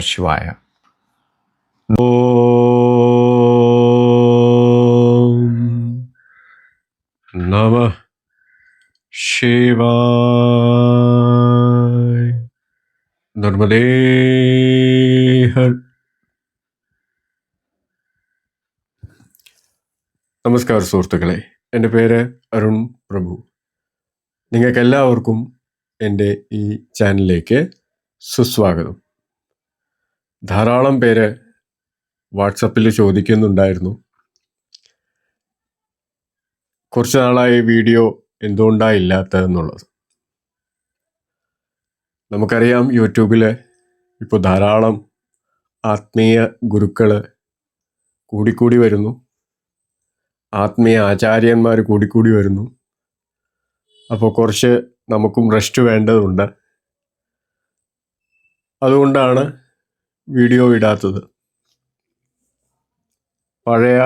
ശിവായ. നമ ശിവായ. നർമ്മദേ നമസ്കാരം സുഹൃത്തുക്കളെ. എന്റെ പേര് അരുൺ പ്രഭു. നിങ്ങൾക്കെല്ലാവർക്കും എന്റെ ഈ ചാനലിലേക്ക് സുസ്വാഗതം. ധാരാളം പേര് വാട്സപ്പിൽ ചോദിക്കുന്നുണ്ടായിരുന്നു. കുറച്ച് നാളായി വീഡിയോ എന്തുകൊണ്ടാണ് ഇല്ലാത്തതെന്നുള്ളത്. നമുക്കറിയാം യൂട്യൂബിൽ ഇപ്പോൾ ധാരാളം ആത്മീയ ഗുരുക്കൾ കൂടിക്കൂടി വരുന്നു. ആത്മീയ ആചാര്യന്മാർ കൂടിക്കൂടി വരുന്നു. അപ്പോൾ കുറച്ച് നമുക്കും റെസ്റ്റ് വേണ്ടതുണ്ട്. അതുകൊണ്ടാണ് വീഡിയോ ഇടാത്തത്. പഴയ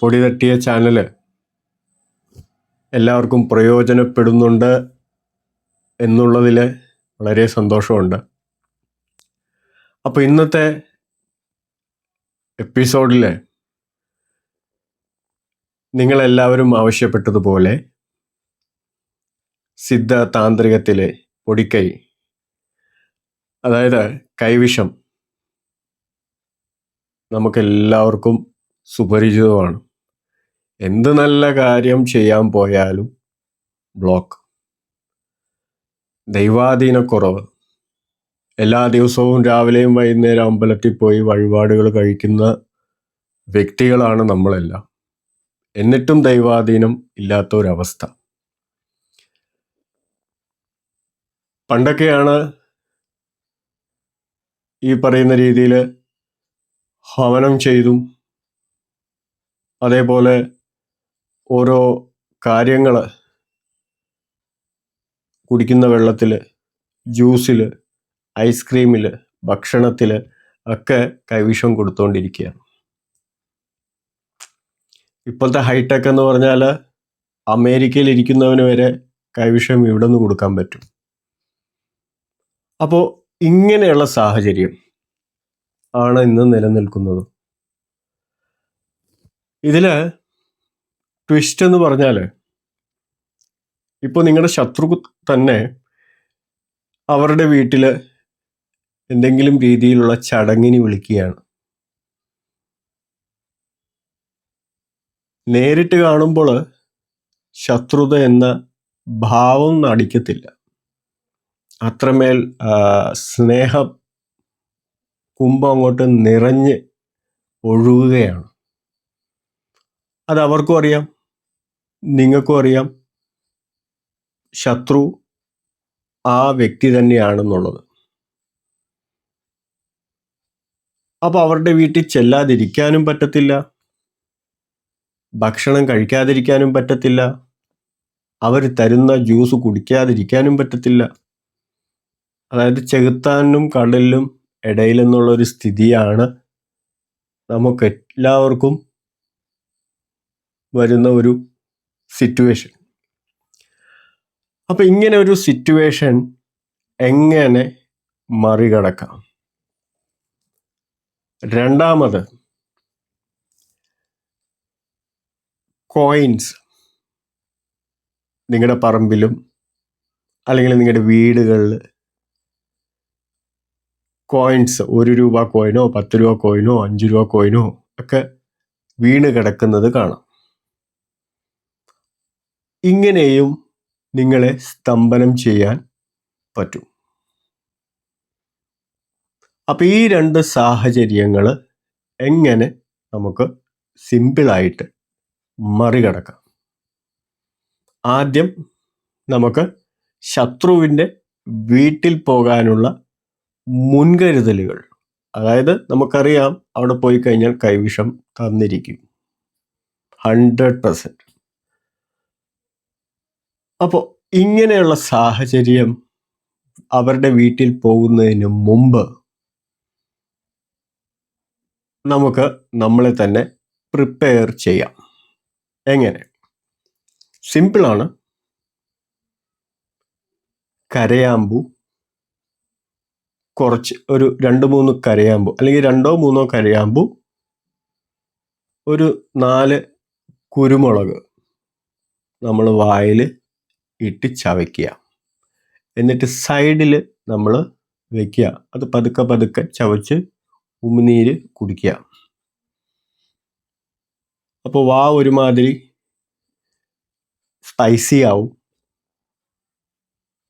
പൊടി തട്ടിയ ചാനൽ എല്ലാവർക്കും പ്രയോജനപ്പെടുന്നുണ്ട് എന്നുള്ളതിൽ വളരെ സന്തോഷമുണ്ട്. അപ്പോൾ ഇന്നത്തെ എപ്പിസോഡിൽ നിങ്ങളെല്ലാവരും ആവശ്യപ്പെട്ടതുപോലെ സിദ്ധ താന്ത്രികത്തിലെ പൊടിക്കൈ അതായത് കൈവിഷം നമുക്കെല്ലാവർക്കും സുപരിചിതമാണ്. എന്ത് നല്ല കാര്യം ചെയ്യാൻ പോയാലും ബ്ലോക്ക് ദൈവാധീനക്കുറവ്. എല്ലാ ദിവസവും രാവിലെയും വൈകുന്നേരം അമ്പലത്തിൽ പോയി വഴിപാടുകൾ കഴിക്കുന്ന വ്യക്തികളാണ് നമ്മളെല്ലാം. എന്നിട്ടും ദൈവാധീനം ഇല്ലാത്ത ഒരവസ്ഥ പണ്ടൊക്കെയാണ് ഈ പറയുന്ന രീതിയിൽ ഹവനം ചെയ്തും അതേപോലെ ഓരോ കാര്യങ്ങൾ കുടിക്കുന്ന വെള്ളത്തിൽ ജ്യൂസിൽ ഐസ്ക്രീമിൽ ഭക്ഷണത്തിൽ ഒക്കെ കൈവിഷം കൊടുത്തുകൊണ്ടിരിക്കുകയാണ് ഇപ്പോഴത്തെ ഹൈടെക് എന്ന് പറഞ്ഞാൽ അമേരിക്കയിൽ ഇരിക്കുന്നവന് വരെ കൈവിഷം ഇവിടെ നിന്ന് കൊടുക്കാൻ പറ്റും. അപ്പോൾ ഇങ്ങനെയുള്ള സാഹചര്യം ആണ് ഇന്ന് നിലനിൽക്കുന്നത്. ഇതിൽ ട്വിസ്റ്റ് എന്ന് പറഞ്ഞാൽ ഇപ്പോൾ നിങ്ങളുടെ ശത്രു തന്നെ അവരുടെ വീട്ടിൽ എന്തെങ്കിലും രീതിയിലുള്ള ചടങ്ങിന് വിളിക്കുകയാണ്. നേരിട്ട് കാണുമ്പോൾ ശത്രുത എന്ന ഭാവം നടിക്കത്തില്ല. അത്രമേൽ സ്നേഹ കുംഭം അങ്ങോട്ട് നിറഞ്ഞ് ഒഴുകുകയാണ്. അത് അവർക്കും അറിയാം നിങ്ങൾക്കും അറിയാം ശത്രു ആ വ്യക്തി തന്നെയാണെന്നുള്ളത്. അപ്പോൾ അവരുടെ വീട്ടിൽ ചെല്ലാതിരിക്കാനും പറ്റത്തില്ല ഭക്ഷണം കഴിക്കാതിരിക്കാനും പറ്റത്തില്ല അവർ തരുന്ന ജ്യൂസ് കുടിക്കാതിരിക്കാനും പറ്റത്തില്ല. അതായത് ചെകുത്താനും കടലിലും ഇടയിൽ എന്നുള്ള ഒരു സ്ഥിതിയാണ് നമുക്ക് എല്ലാവർക്കും വരുന്ന ഒരു സിറ്റുവേഷൻ അപ്പം ഇങ്ങനെ ഒരു സിറ്റുവേഷൻ എങ്ങനെ മറികടക്കാം? രണ്ടാമത് കോയിൻസ് നിങ്ങളുടെ പറമ്പിലും അല്ലെങ്കിൽ നിങ്ങളുടെ വീടുകളിൽ കോയിൻസ് ഒരു രൂപ കോയിനോ പത്ത് രൂപ കോയിനോ അഞ്ച് രൂപ കോയിനോ ഒക്കെ വീണ് കിടക്കുന്നത് കാണാം. ഇങ്ങനെയും നിങ്ങളെ സ്തംഭനം ചെയ്യാൻ പറ്റും. അപ്പൊ ഈ രണ്ട് സാഹചര്യങ്ങൾ എങ്ങനെ നമുക്ക് സിമ്പിളായിട്ട് മറികടക്കാം? ആദ്യം നമുക്ക് ശത്രുവിന്റെ വീട്ടിൽ പോകാനുള്ള മുൻകരുതലുകൾ. അതായത് നമുക്കറിയാം അവിടെ പോയി കഴിഞ്ഞാൽ കൈവിഷം തന്നിരിക്കും. Hundred percent. അപ്പോൾ ഇങ്ങനെയുള്ള സാഹചര്യം അവരുടെ വീട്ടിൽ പോകുന്നതിന് മുമ്പ് നമുക്ക് നമ്മളെ തന്നെ പ്രിപ്പയർ ചെയ്യാം. എങ്ങനെ? സിമ്പിളാണ്. കരയാമ്പു കുറച്ച് ഒരു രണ്ട് മൂന്ന് കരയാമ്പു അല്ലെങ്കിൽ രണ്ടോ മൂന്നോ കരയാമ്പു ഒരു നാല് കുരുമുളക് നമ്മൾ വായിൽ ഇട്ട് ചവയ്ക്കുക. എന്നിട്ട് സൈഡിൽ നമ്മൾ വയ്ക്കുക അത് പതുക്കെ പതുക്കെ ചവച്ച് ഉമിനീര് കുടിക്കുക. അപ്പോൾ വാ ഒരുമാതിരി സ്പൈസി ആവും.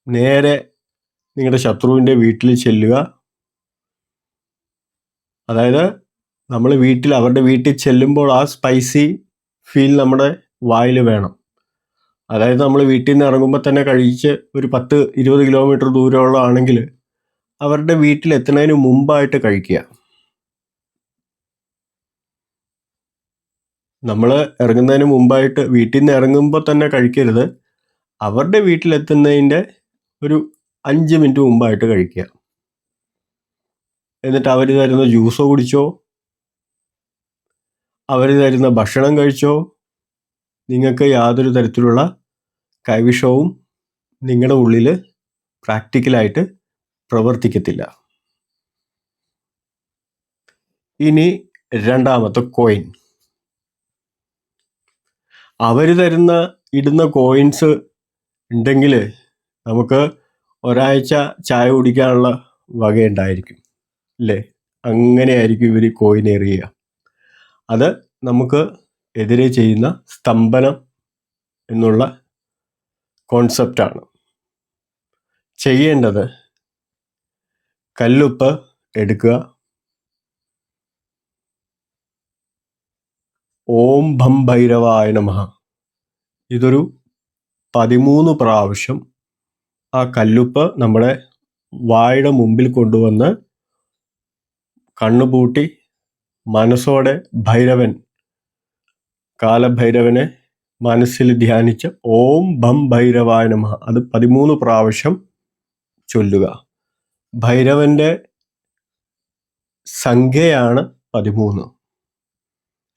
നേരെ നിങ്ങളുടെ ശത്രുവിന്റെ വീട്ടിൽ ചെല്ലുക. അതായത് നമ്മൾ വീട്ടിൽ അവരുടെ വീട്ടിൽ ചെല്ലുമ്പോൾ ആ സ്പൈസി ഫീൽ നമ്മുടെ വായിൽ വേണം. അതായത് നമ്മൾ വീട്ടിൽ നിന്ന് ഇറങ്ങുമ്പോൾ തന്നെ കഴിച്ച് ഒരു പത്ത് ഇരുപത് കിലോമീറ്റർ ദൂരമുള്ള ആണെങ്കിൽ അവരുടെ വീട്ടിൽ എത്തുന്നതിന് മുമ്പായിട്ട് കഴിക്കുക. നമ്മൾ ഇറങ്ങുന്നതിന് മുമ്പായിട്ട് വീട്ടിൽ നിന്ന് ഇറങ്ങുമ്പോൾ തന്നെ കഴിക്കരുത്. അവരുടെ വീട്ടിലെത്തുന്നതിന്റെ ഒരു അഞ്ച് മിനിറ്റ് മുമ്പായിട്ട് കഴിക്കുക. എന്നിട്ട് അവർ തരുന്ന ജ്യൂസോ കുടിച്ചോ? അവർ തരുന്ന ഭക്ഷണം കഴിച്ചോ? നിങ്ങൾക്ക് യാതൊരു തരത്തിലുള്ള കൈവിഷവും നിങ്ങളുടെ ഉള്ളിൽ പ്രാക്ടിക്കലായിട്ട് പ്രവർത്തിക്കത്തില്ല. ഇനി രണ്ടാമത്തെ കോയിൻ. അവർ തരുന്ന ഇടുന്ന കോയിൻസ് ഉണ്ടെങ്കിൽ നമുക്ക് ഒരാഴ്ച ചായ കുടിക്കാനുള്ള വകയുണ്ടായിരിക്കും അല്ലേ? അങ്ങനെയായിരിക്കും ഇവർ കോയിൻ എറിയുക അത് നമുക്ക് എതിരെ ചെയ്യുന്ന സ്തംഭനം എന്നുള്ള കോൺസെപ്റ്റാണ്. ചെയ്യേണ്ടത് കല്ലുപ്പ് എടുക്കുക. ഓം ഭം ഭൈരവായ നമഃ. ഇതൊരു പതിമൂന്ന് പ്രാവശ്യം ആ കല്ലുപ്പ് നമ്മുടെ വായുടെ മുമ്പിൽ കൊണ്ടുവന്ന് കണ്ണുപൂട്ടി മനസ്സോടെ ഭൈരവൻ കാലഭൈരവനെ മനസ്സിൽ ധ്യാനിച്ച് ഓം ബം ഭൈരവായ നമഃ. അത് പതിമൂന്ന് പ്രാവശ്യം ചൊല്ലുക. ഭൈരവന്റെ സംഖ്യയാണ് പതിമൂന്ന്.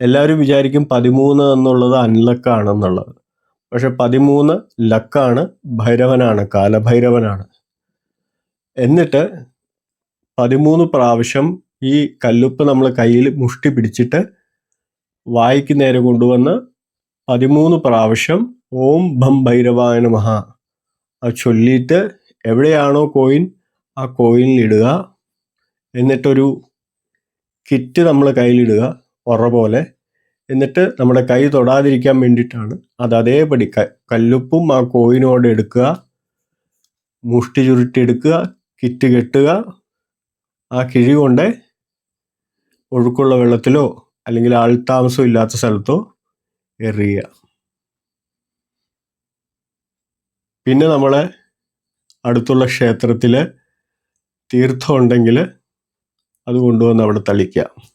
എല്ലാവരും വിചാരിക്കും പതിമൂന്ന് എന്നുള്ളത് അൺലക്കാണെന്നുള്ളത് പക്ഷെ പതിമൂന്ന് ലക്കാണ് ഭൈരവനാണ് കാലഭൈരവനാണ്. എന്നിട്ട് പതിമൂന്ന് പ്രാവശ്യം ഈ കല്ലുപ്പ് നമ്മൾ കയ്യിൽ മുഷ്ടി പിടിച്ചിട്ട് വായിക്ക് നേരെ കൊണ്ടുവന്ന് പതിമൂന്ന് പ്രാവശ്യം ഓം ഭം ഭൈരവായ നമഃ. അത് ചൊല്ലിയിട്ട് എവിടെയാണോ കോയിൻ ആ കോയിനിൽ ഇടുക. എന്നിട്ടൊരു കിറ്റ് നമ്മൾ കയ്യിലിടുക ഉറ പോലെ. എന്നിട്ട് നമ്മുടെ കൈ തൊടാതിരിക്കാൻ വേണ്ടിയിട്ടാണ്. അത് അതേപടി കല്ലുപ്പും ആ കോയിനോട് എടുക്കുക. മുഷ്ടി ചുരുട്ടി എടുക്കുക. കിറ്റ് കെട്ടുക. ആ കിഴി കൊണ്ട് ഒഴുക്കുള്ള വെള്ളത്തിലോ അല്ലെങ്കിൽ ആൾതാമസം ഇല്ലാത്ത സ്ഥലത്തോ എറിയുക. പിന്നെ നമ്മളെ അടുത്തുള്ള ക്ഷേത്രത്തിൽ തീർത്ഥം ഉണ്ടെങ്കിൽ അത് കൊണ്ടുവന്ന് അവിടെ തളിക്കുക.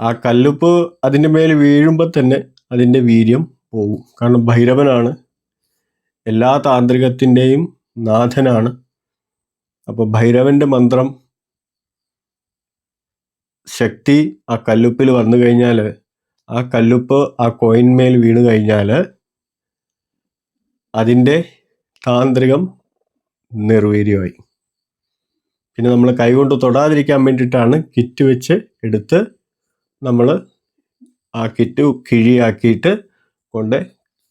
ആ കല്ലുപ്പ് അതിന്റെ മേൽ വീഴുമ്പോൾ തന്നെ അതിന്റെ വീര്യം പോകും. കാരണം ഭൈരവനാണ്. എല്ലാ താന്ത്രികത്തിന്റെയും നാഥനാണ്. അപ്പോൾ ഭൈരവന്റെ മന്ത്രം ശക്തി ആ കല്ലുപ്പിൽ വന്നു കഴിഞ്ഞാൽ ആ കല്ലുപ്പ് ആ കോയിന്മേൽ വീണു കഴിഞ്ഞാൽ അതിന്റെ താന്ത്രികം നിർവീര്യമായി. പിന്നെ നമ്മൾ കൈകൊണ്ട് തൊടാതിരിക്കാൻ വേണ്ടിയിട്ടാണ് കിറ്റ് വെച്ച് എടുത്ത് നമ്മൾ ആക്കിയിട്ട് കിഴിയാക്കിയിട്ട് കൊണ്ട്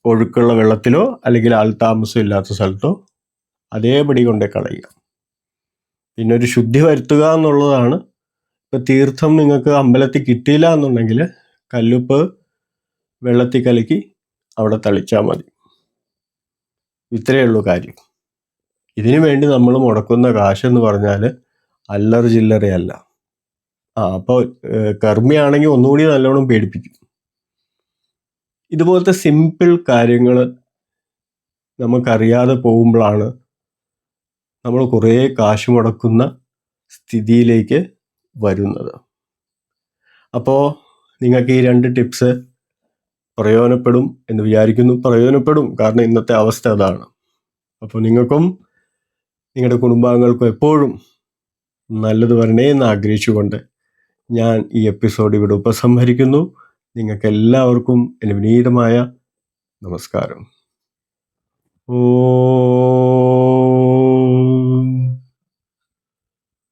ഒഴുക്കുള്ള വെള്ളത്തിലോ അല്ലെങ്കിൽ ആൾതാമസം ഇല്ലാത്ത സ്ഥലത്തോ അതേപടി കൊണ്ട് കളയുക. പിന്നെ ഒരു ശുദ്ധി വരുത്തുക എന്നുള്ളതാണ്. ഇപ്പം തീർത്ഥം നിങ്ങൾക്ക് അമ്പലത്തിൽ കിട്ടിയില്ല എന്നുണ്ടെങ്കിൽ കല്ലുപ്പ് വെള്ളത്തിൽ കലക്കി അവിടെ തളിച്ചാൽ മതി. ഇത്രയേ ഉള്ളൂ കാര്യം. ഇതിനു വേണ്ടി നമ്മൾ മുടക്കുന്ന കാശെന്ന് പറഞ്ഞാൽ അല്ലറ ചില്ലറയല്ല. ആ അപ്പോൾ കർമ്മിയാണെങ്കിൽ ഒന്നുകൂടി നല്ലോണം പേടിപ്പിക്കും. ഇതുപോലത്തെ സിമ്പിൾ കാര്യങ്ങൾ നമുക്കറിയാതെ പോകുമ്പോഴാണ് നമ്മൾ കുറേ കാശ് മുടക്കുന്ന സ്ഥിതിയിലേക്ക് വരുന്നത്. അപ്പോൾ നിങ്ങൾക്ക് ഈ രണ്ട് ടിപ്സ് പ്രയോജനപ്പെടും എന്ന് വിചാരിക്കുന്നു. പ്രയോജനപ്പെടും കാരണം ഇന്നത്തെ അവസ്ഥ അതാണ്. അപ്പോൾ നിങ്ങൾക്കും നിങ്ങളുടെ കുടുംബാംഗങ്ങൾക്കും എപ്പോഴും നല്ലത് വരണേ എന്ന് ആഗ്രഹിച്ചുകൊണ്ട് ഞാൻ ഈ എപ്പിസോഡ് ഇവിടെ ഉപസംഹരിക്കുന്നു. നിങ്ങൾക്ക് എല്ലാവർക്കും എന്റെ വിനീതമായ നമസ്കാരം. ഓ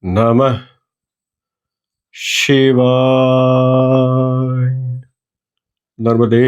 നമ ശിവായ നർമ്മദേ